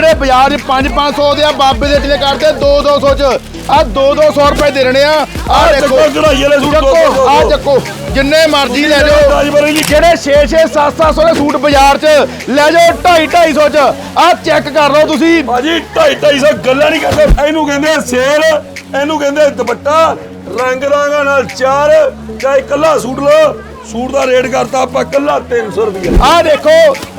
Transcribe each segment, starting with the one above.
ਜਿਹੜੇ ਬਾਜ਼ਾਰ 'ਚ 5-500 ਦੇ ਆ ਬਾਬੇ ਦੇ ਟਿਲੇ ਕਰਦੇ 2-200 ਚ। ਆ 2-200 ਰੁਪਏ ਦੇ ਰਹੇ ਆ। ਆ ਦੇਖੋ ਕਢਾਈ ਵਾਲੇ ਸੂਟ ਚੱਕੋ 200 ਆ ਚੱਕੋ ਜਿੰਨੇ ਮਰਜ਼ੀ ਲੈ ਜਾਓ। ਜਿਹੜੇ 6-6 7-700 ਦੇ ਸੂਟ ਬਾਜ਼ਾਰ 'ਚ ਲੈ ਜਾਓ 2.5-250 ਚ। ਆ ਚੈੱਕ ਕਰ ਲਓ ਤੁਸੀਂ। ਭਾਜੀ 2.5 250 ਗੱਲਾਂ ਨਹੀਂ ਕਰਦੇ। ਇਹਨੂੰ ਕਹਿੰਦੇ ਸੇਲ ਇਹਨੂੰ ਕਹਿੰਦੇ ਦੁਪੱਟਾ। ਰੰਗ ਰਾਂਗਾਂ ਨਾਲ ਚਾਰ ਚਾਹੇ ਇਕੱਲਾ ਸੂਟ ਲਓ ਸੂਟ ਦਾ ਰੇਟ ਕਰਤਾ ਆਪਾਂ ਇਕੱਲਾ 300 ਰੁਪਏ ਆ ਦੇਖੋ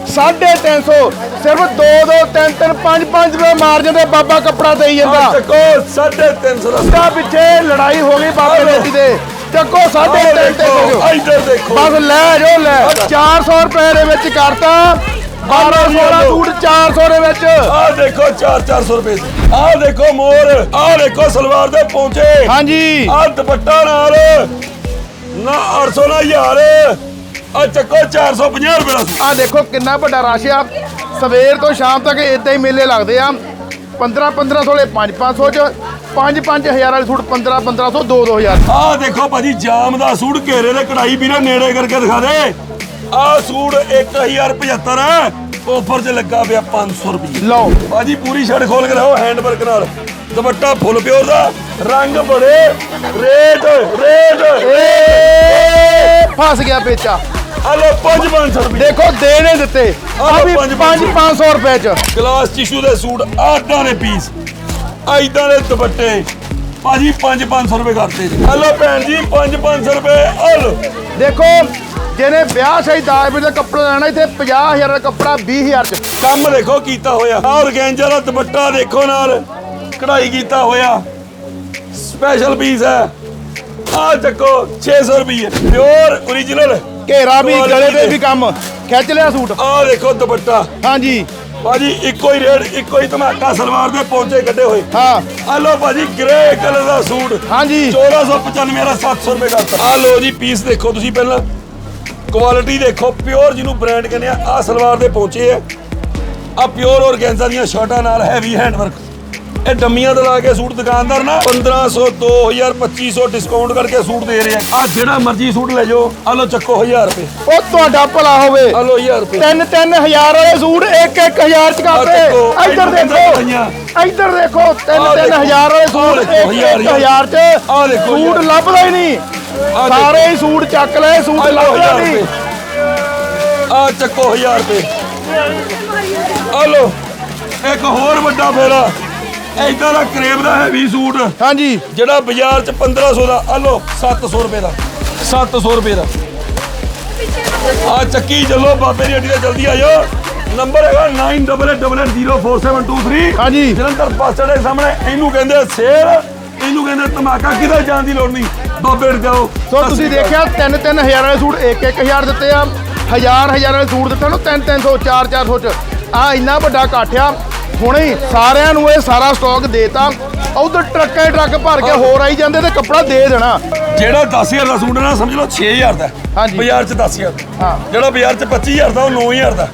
350 ਸਿਰਫ 2 2 3 3 5 5 ਰੁਪਏ ਮਾਰਜਨ ਤੇ ਬਾਬਾ ਕੱਪੜਾ ਦੇਈ ਜਾਂਦਾ। ਚੱਕੋ 350 ਦਾ ਦਾ ਪਿੱਛੇ ਲੜਾਈ ਹੋ ਗਈ ਬਾਬੇ ਆਹ ਬੇਟੀ ਦੇ। ਚੱਕੋ ਸਾਢੇ ਆਹ ਤਿੰਨ ਤੇ ਦੇਖੋ ਹੋ ਇੱਧਰ ਦੇਖੋ। ਬਸ ਲੈ ਜੋ ਲੈ। 400 ਰੁਪਏ ਦੇ ਵਿੱਚ ਕਰਤਾ। 1200 ਦਾ ਸੂਟ 400 ਦੇ ਵਿੱਚ। ਆ ਦੇਖੋ 4-400 ਰੁਪਏ ਆ ਦੇਖੋ ਮੋਰ ਆ ਦੇਖੋ ਸਲਵਾਰ ਦੇ ਪੌਂਚੇ। ਹਾਂਜੀ। ਆ ਦੁਪੱਟਾ ਨਾਲ ਨਾ 800 ਨਾ 1000 ਆ ਚੱਕੋ 450 ਰੁਪਏ ਦਾ। ਆ ਦੇਖੋ ਕਿੰਨਾ ਵੱਡਾ ਰਸ਼ ਆ। ਸਵੇਰ ਤੋਂ ਸ਼ਾਮ ਤੱਕ ਇਦਾਂ ਹੀ ਮੇਲੇ ਲੱਗਦੇ ਆ। 15 1500 ਦੇ 5 500 ਚ। 5 5000 ਵਾਲੇ ਸੂਟ 15 1500 2 2000 ਆਹ ਦੇਖੋ ਭਾਜੀ ਜਾਮ ਦਾ ਸੂਟ ਘੇਰੇ ਦੇ ਕਢਾਈ ਵੀਰੇ ਨੇੜੇ ਕਰਕੇ ਦਿਖਾ ਦੇ। ਆਹ ਸੂਟ 1075 ਹੈ। ਆਫਰ 'ਚ ਲੱਗਾ ਪਿਆ 500 ਰੁਪਏ ਲਓ। ਭਾਜੀ ਪੂਰੀ ਸ਼ਰਟ ਖੋਲ ਕੇ ਰਹੋ ਹੈਂਡ ਵਰਕ ਨਾਲ। ਦੁਪੱਟਾ ਫੁੱਲ ਪਿਓਰ ਦਾ ਰੰਗ ਬੜੇ ਰੇਟ ਰੇਟ ਫਸ ਗਿਆ ਪੇਚਾ। ਆ ਲੋ 5-500 ਰੁਪਏ ਦੇਖੋ ਦੇਣੇ ਦਿੱਤੇ। ਆ ਵੀ ਪੰਜ 5 500 ਰੁਪਏ ਚ। ਗਲਾਸ ਟਿਸ਼ੂ ਦੇ ਸੂਟ ਆਦਾਂ ਦੇ ਪੀਸ ਆਈਦਾਂ ਦੇ ਦੁਪੱਟੇ। ਭਾਜੀ 5-500 ਰੁਪਏ ਕਰਤੇ। ਜੀ ਹਲੋ ਭੈਣ ਜੀ 5-500 ਰੁਪਏ। ਹਲ ਦੇਖੋ ਜਿਹਨੇ ਵਿਆਹ ਸਹੀ ਦਾਜ ਵਿੱਚ ਦਾ ਕੱਪੜਾ ਲੈਣਾ ਇੱਥੇ 50000 ਦਾ ਕੱਪੜਾ 20000 ਚ। ਕੰਮ ਦੇਖੋ ਕੀਤਾ ਹੋਇਆ। ਔਰਗੈਂਜਾ ਦਾ ਦੁਪੱਟਾ ਦੇਖੋ ਨਾਲ। ਕਢਾਈ ਕੀਤਾ ਹੋਇਆ। ਸਪੈਸ਼ਲ ਪੀਸ ਹੈ। ਆ ਚੱਕੋ 600 ਰੁਪਏ ਪਿਓਰ origignal ਘੇਰਾ ਵੀ ਗਲੇ ਤੇ ਦੇ। ਵੀ ਕੰਮ। ਖਿੱਚ ਲਿਆ ਸੂਟ। ਆ ਦੇਖੋ ਦੁਪੱਟਾ। ਹਾਂਜੀ। ਭਾਜੀ ਇੱਕੋ ਹੀ ਰੇਟ ਇੱਕੋ ਹੀ ਧਮਾਕਾ ਸਲਵਾਰ ਦੇ ਪੌਂਚੇ ਕੱਢੇ ਹੋਏ। ਹਾਂ। ਆ ਲੋ ਭਾਜੀ ਗ੍ਰੇ ਕਲਰ ਦਾ ਸੂਟ। ਹਾਂਜੀ। 1495 ਦਾ 700 ਰੁਪਏ ਕਰਤਾ ਆ ਲੋ ਜੀ ਪੀਸ ਦੇਖੋ ਤੁਸੀਂ ਪਹਿਲਾਂ। ਕੁਆਲਿਟੀ ਦੇਖੋ ਪਿਓਰ ਜਿਹਨੂੰ ਬ੍ਰਾਂਡ ਕਹਿੰਦੇ ਆ ਆ ਸਲਵਾਰ ਦੇ ਪਹੁੰਚੇ ਆ। ਆ ਪਿਓਰ ਔਰਗੈਂਜ਼ਾ ਦੀਆਂ ਸ਼ਰਟਾਂ ਨਾਲ ਹੈਵੀ ਹੈਂਡ ਵਰਕ ਇਹ ਡੰਮੀਆਂ ਤੇ ਲਾ ਕੇ ਸੂਟ ਦੁਕਾਨਦਾਰ ਨਾ 1500 2000 2500 ਡਿਸਕਾਊਂਟ ਕਰਕੇ ਸੂਟ ਦੇ ਰਹੇ ਆ। ਜਿਹੜਾ ਮਰਜ਼ੀ ਸੂਟ ਲੈ ਜਾਓ ਆ ਲੋ ਚੱਕੋ 1000 ਰੁਪਏ। ਉਹ ਤੁਹਾਡਾ ਭਲਾ ਹੋਵੇ। ਆ ਲੋ 1000 ਰੁਪਏ। ਤਿੰਨ ਤਿੰਨ ਹਜ਼ਾਰ ਵਾਲੇ ਸੂਟ ਇੱਕ ਇੱਕ ਹਜ਼ਾਰ ਚ ਆਹ ਕਰਦੇ ਇੱਧਰ ਦੇਖੋ। ਇੱਧਰ ਦੇਖੋ ਤਿੰਨ ਆਹ ਤਿੰਨ ਦੇਖੋ। ਹਜ਼ਾਰ ਵਾਲੇ ਸੂਟ ਆਹ ਦੇਖੋ, ਇੱਕ ਹਜ਼ਾਰ, ਇੱਕ ਹਜ਼ਾਰ। ਚ ਆਹ ਦੇਖੋ, ਸੂਟ। ਲੱਭਦਾ ਹੀ ਨਹੀਂ। ਸਾਰੇ ਹੀ ਸੂਟ ਚੱਕ ਲਏ ਸੂਟ ਲੱਭਦਾ 1000 ਨਹੀਂ। ਆ ਚੱਕੋ 1000 ਰੁਪਏ। ਆ ਲੋ ਇੱਕ ਹੋਰ ਵੱਡਾ ਫੇਰਾ। ਏਦਾਂ ਦਾ ਕਰੇਬ ਦਾ ਹੈਵੀ ਸੂਟ। ਹਾਂਜੀ। ਜਿਹੜਾ ਬਾਜ਼ਾਰ ਚ 1500 ਦਾ ਆ ਲੋ 700 ਰੁਪਏ ਦਾ। 700 ਰੁਪਏ ਦਾ। ਆ ਚੱਕੀ ਚੱਲੋ ਬਾਬੇ ਦੀ ਹੱਡੀ ਤੇ ਜਲਦੀ ਆ ਜਾਓ। ਨੰਬਰ ਹੈਗਾ 9888047223 ਹਾਂਜੀ। ਜਲੰਧਰ ਬੱਸ ਦੇ ਸਾਹਮਣੇ ਇਹਨੂੰ ਕਹਿੰਦੇ ਸੇਲ। ਇਹਨੂੰ ਕਹਿੰਦੇ ਧਮਾਕਾ ਕਿਤੇ ਜਾਣ ਦੀ ਲੋੜ ਨਹੀਂ। ਬਾਬੇ ਰ ਜਾਓ ਸੋ ਤੁਸੀਂ ਦੇਖਿਆ ਤਿੰਨ ਤਿੰਨ ਹਜ਼ਾਰ ਵਾਲੇ ਸੂਟ ਇੱਕ ਇੱਕ ਹਜ਼ਾਰ ਦਿੱਤੇ ਆ। ਹਜ਼ਾਰ ਹਜ਼ਾਰ ਵਾਲੇ ਸੂਟ ਦਿੱਤੇ ਨੂੰ ਤਿੰਨ ਤਿੰਨ ਸੌ ਚਾਰ ਚਾਰ ਸੌ ਚ। ਆ ਇੰਨਾ ਵੱਡਾ ਇਕੱਠ ਆ। ਹੁਣੇ ਸਾਰਿਆਂ ਨੂੰ ਇਹ ਸਾਰਾ ਸਟਾਕ ਦੇਤਾ। ਉਧਰ ਟਰੱਕਾਂ ਟਰੱਕ ਭਰ ਕੇ ਹੋਰ ਆਈ ਜਾਂਦੇ ਤੇ ਕੱਪੜਾ ਦੇ ਦੇਣਾ। ਜਿਹੜਾ 10000 ਦਾ ਸੂਟ ਨਾ ਸਮਝ ਲਓ 6000 ਦਾ। ਬਾਜ਼ਾਰ 'ਚ 10000 ਹਾਂ। ਜਿਹੜਾ ਬਾਜ਼ਾਰ 'ਚ 25000 ਦਾ ਉਹ 9000 ਦਾ।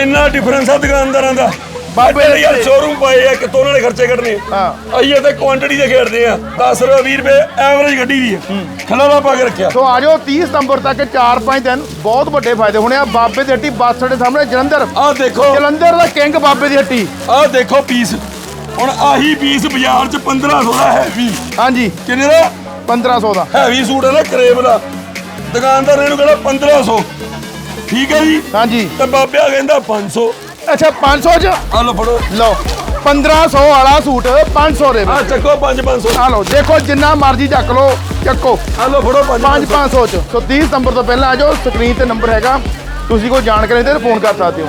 ਇੰਨਾ ਡਿਫਰੈਂਸ ਆ ਦੁਕਾਨਦਾਰਾਂ ਦਾ। ਬਾਬੇ ਦੇ ਯਾਰ। ਸ਼ੋਰੂਮ ਪਾਏ ਆ ਕਿਤੋਂ ਉਹਨਾਂ ਨੇ ਖਰਚੇ ਕੱਢਣੇ ਹਾਂ। ਆਈਏ ਤੇ ਕੁਆਂਟੀਟੀ ਦੇ ਖੇਡਦੇ ਆ। 10 ਰੁਪਏ 20 ਰੁਪਏ ਐਵਰੇਜ ਗੱਡੀ ਦੀ ਹੈ। ਖਲਾਰਾ ਪਾ ਕੇ ਰੱਖਿਆ। ਸੋ ਆ ਜਾਓ 30 ਸਤੰਬਰ ਤੱਕ 4-5 ਦਿਨ ਬਹੁਤ ਵੱਡੇ ਫਾਇਦੇ ਹੋਣੇ ਆ। ਬਾਬੇ ਦੀ ਹੱਟੀ ਬੱਸ ਦੇ ਸਾਹਮਣੇ ਜਲੰਧਰ। ਆਹ ਦੇਖੋ। ਜਲੰਧਰ ਦਾ ਕਿੰਗ ਬਾਬੇ ਦੀ ਹੱਟੀ। ਆਹ ਦੇਖੋ ਪੀਸ ਹੁਣ ਆਹੀ ਪੀਸ ਬਾਜ਼ਾਰ 'ਚ 1500 ਦਾ ਹੈਵੀ। ਹਾਂਜੀ। ਕਿੰਨੇ ਦਾ? 1500 ਦਾ। ਹੈਵੀ ਸੂਟ ਹੈ ਨਾ ਕਰੇਬ ਦਾ। ਦੁਕਾਨਦਾਰ ਨੇ ਇਹਨੂੰ ਕਹਿੰਦਾ 1500 ਠੀਕ ਹੈ ਜੀ? ਹਾਂਜੀ। ਤੇ ਬਾਬਿਆ ਕਹਿੰਦਾ 500 ਅੱਛਾ 500 ਚ? ਆ ਲਓ ਫੜੋ। ਲਓ 1500 ਵਾਲਾ ਸੂਟ 500 ਦੇ ਆ ਵਿੱਚ ਚੱਕੋ 5 500 ਆ ਲਓ ਦੇਖੋ ਜਿੰਨਾ ਮਰਜ਼ੀ ਚੱਕ ਲਓ ਚੱਕੋ। ਆ ਲਓ ਫੜੋ 5 5 500 ਚ। ਸੋ 30 ਸਤੰਬਰ ਤੋਂ ਪਹਿਲਾਂ ਆ ਜਾਓ ਸਕਰੀਨ ਤੇ ਨੰਬਰ ਹੈਗਾ। ਤੁਸੀਂ ਕੋਈ ਜਾਣਕਾਰੀ ਤੇ ਫੋਨ ਕਰ ਸਕਦੇ ਹੋ।